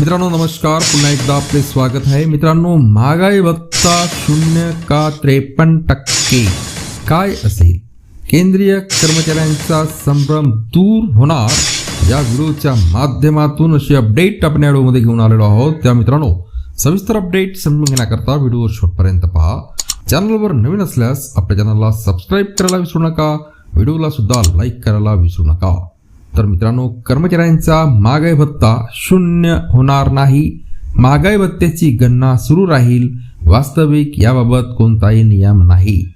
मित्रांनो नमस्कार. पुन्हा एकदा आपले स्वागत आहे. मित्रांनो महागाई भत्ता शून्य का त्रेपन्न टक्के? काय असेल? केंद्रीय कर्मचाऱ्यांचा संभ्रम दूर होणार? या व्हिडिओच्या माध्यमातून अशी अपडेट आपण या व्हिडिओमध्ये घेऊन आलेलो आहोत. त्या मित्रांनो सविस्तर अपडेट समजून घेण्याकरता व्हिडिओ शेवटपर्यंत पहा. चॅनलवर नवीन असल्यास आपल्या चॅनलला सबस्क्राईब करायला विसरू नका. व्हिडिओला सुद्धा लाईक करायला विसरू नका. तर मित्रांनो कर्मचाऱ्यांचा महागाई भत्ता शून्य होणार नाही. महागाई भत्त्याची गणना सुरू राहील. वास्तविक याबाबत कोणताही नियम नाही.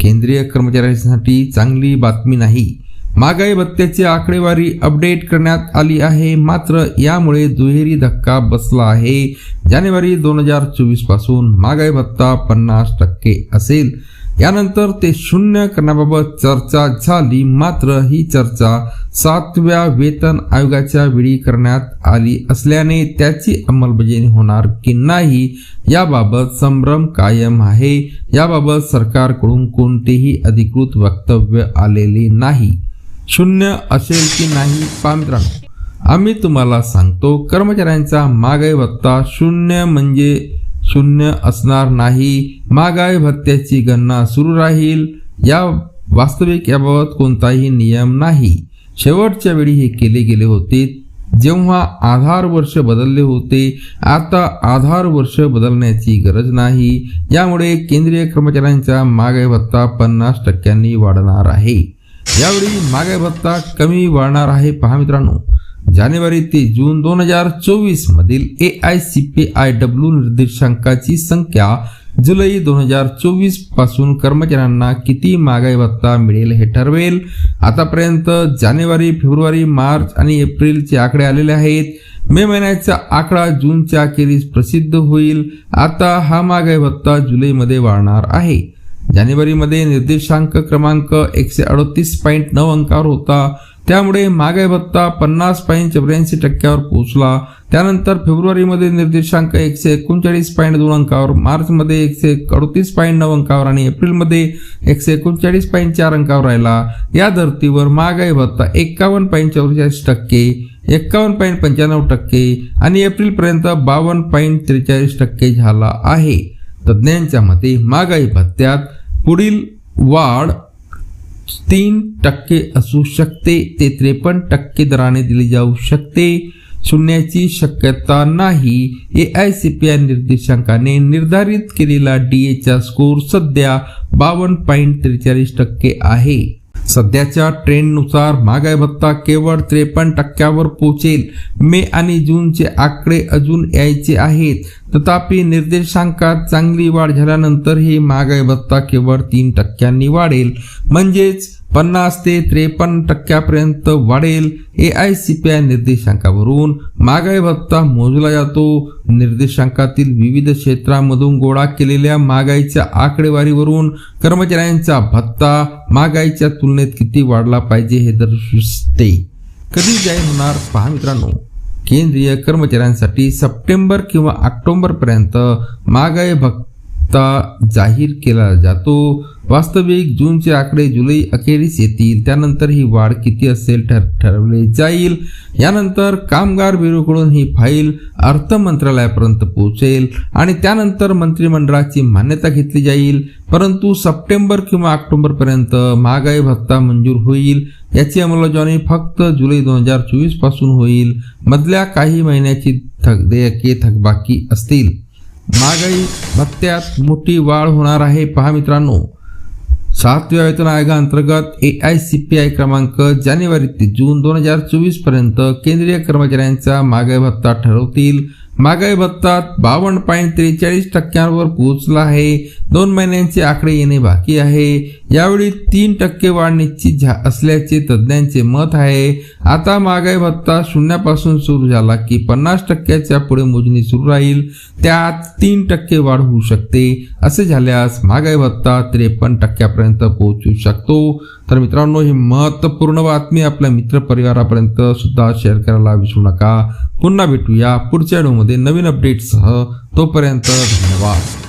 केंद्रीय कर्मचाऱ्यांसाठी चांगली बातमी नाही. महागाई भत्त्याची आकडेवारी अपडेट करण्यात आली आहे. मात्र यामुळे दुहेरी धक्का बसला आहे. जानेवारी दोन हजार चोवीसपासून महागाई भत्ता पन्नास टक्के असेल. यानंतर ते शून्य करण्याबाबत चर्चा झाली. मात्र ही चर्चा सातव्या वेतन आयोगाच्या वेळी करण्यात आली असल्याने त्याची अंमलबजावणी होणार की नाही याबाबत संभ्रम कायम आहे. याबाबत सरकारकडून कोणतेही अधिकृत वक्तव्य आलेले नाही. शून्य असेल की नाही पामित्रांनो आम्ही तुम्हाला सांगतो कर्मचाऱ्यांचा मागे भत्ता शून्य म्हणजे शून्य असणार नाही. महागाई भत्त्याची गणना सुरू राहील. या वास्तविक याबाबत कोणताही नियम नाही. शेवटच्या वेळी हे केले गेले होते. जेव्हा आधार वर्ष बदलले होते आता आधार वर्ष बदलण्याची गरज नाही. यामुळे केंद्रीय कर्मचाऱ्यांचा मागाई भत्ता पन्नास टक्क्यांनी वाढणार आहे. यावेळी महागाई भत्ता कमी वाढणार आहे. पहा मित्रांनो जानेवारी ते जून दोन हजार चोवीस मधील A I C P I W निर्देशांकाची संख्या जुलै दोन हजार चोवीसपासून कर्मचाऱ्यांना किती महागाई भत्ता मिळेल हे ठरवेल. आतापर्यंत जानेवारी फेब्रुवारी मार्च आणि एप्रिलचे आकडे आलेले आहेत. मे महिन्याचा आकडा जूनच्या अखेरीस प्रसिद्ध होईल. आता हा महागाई भत्ता जुलैमध्ये वाढणार आहे. जानेवारीमध्ये निर्देशांक क्रमांक एकशे अडतीस पॉईंट नऊ अंकावर होता. त्यामुळे महागाई भत्ता पन्नास पॉईंट चौऱ्याऐंशी टक्क्यावर पोहोचला. त्यानंतर फेब्रुवारीमध्ये निर्देशांक एकशे एकोणचाळीस पॉईंट दोन अंकावर मार्चमध्ये एकशे अडतीस पॉईंट नऊ अंकावर आणि एप्रिलमध्ये एकशे एकोणचाळीस पॉईंट चार अंकावर राहिला. या धर्तीवर महागाई भत्ता एकावन्न पॉईंट चौवेचाळीस टक्के एकावन्न पॉईंट पंच्याण्णव टक्के आणि एप्रिलपर्यंत बावन्न पॉईंट त्रेचाळीस टक्के झाला आहे. तज्ज्ञांच्या मते महागाई भत्त्यात पुढील वाढ तीन टक्के असू शकते ते त्रेपन्न टक्के दराने दिली जाऊ शकते. शून्याची शक्यता नाही. A I C P I निर्देशांकाने निर्धारित केलेला डी एचा स्कोर सध्या बावन्न पॉईंट त्रेचाळीस टक्के आहे. सध्याच्या ट्रेंडनुसार महागाई भत्ता केवळ त्रेपन्न टक्क्यावर पोहोचेल. मे आणि जूनचे आकडे अजून यायचे आहेत. तथापि निर्देशांकात चांगली वाढ झाल्यानंतर ही महागाई भत्ता केवळ तीन टक्क्यांनी वाढेल. म्हणजेच पन्नास ते त्रेपन्न टक्क्यापर्यंत वाढेल. A I C P I निर्देशांकावरून महागाई भत्ता मोजला जातो. निर्देशांकातील विविध क्षेत्रांमधून गोळा केलेल्या महागाईच्या आकडेवारीवरून कर्मचाऱ्यांचा भत्ता महागाईच्या तुलनेत किती वाढला पाहिजे हे दर्शविते कधी जाहीर होणार? पहा मित्रांनो. केंद्रीय कर्मचाऱ्यांसाठी सप्टेंबर किंवा ऑक्टोबरपर्यंत महागाई ता जाहीर केला जातो. वास्तविक जूनचे आकडे जुलै अखेरीस येतील. त्यानंतर ही वाढ किती असेल ठर ठरवले जाईल. यानंतर कामगार ब्युरोकडून ही फाईल अर्थ मंत्रालयापर्यंत पोहोचेल आणि त्यानंतर मंत्रिमंडळाची मान्यता घेतली जाईल. परंतु सप्टेंबर किंवा ऑक्टोबरपर्यंत महागाई भत्ता मंजूर होईल. याची अंमलबजावणी फक्त जुलै दोन हजार चोवीसपासून होईल. मधल्या काही महिन्याची थक देयके थकबाकी असतील. महागाई भत्त्यात मोठी वाढ होणार आहे. पहा मित्रांनो सातव्या वेतन आयोगाअंतर्गत A I C P I क्रमांक जानेवारी ते जून दोन हजार चोवीसपर्यंत केंद्रीय कर्मचाऱ्यांचा महागाई भत्ता ठरवतील. महागाई भत्ता बावन्न पॉईंट त्रेचाळीस टक्क्यांवर पोहोचला आहे. दोन महिन्यांचे आकडे येणे बाकी आहे. यावेळी तीन टक्के वाढ निश्चित झा असल्याचे तज्ज्ञांचे मत आहे. आता महागाई भत्ता शून्यापासून सुरू झाला की पन्नास टक्क्याच्या पुढे मोजणी सुरू राहील. त्यात तीन टक्के वाढ होऊ शकते. असे झाल्यास महागाई भत्ता त्रेपन्न टक्क्यापर्यंत पोहोचू शकतो. तर मित्रांनो ही महत्त्वपूर्ण बातमी आपल्या मित्रपरिवारापर्यंत सुद्धा शेअर करायला विसरू नका. पुन्हा भेटूया पुढच्या व्हिडिओमध्ये नवीन अपडेटसह तोपर्यंत धन्यवाद.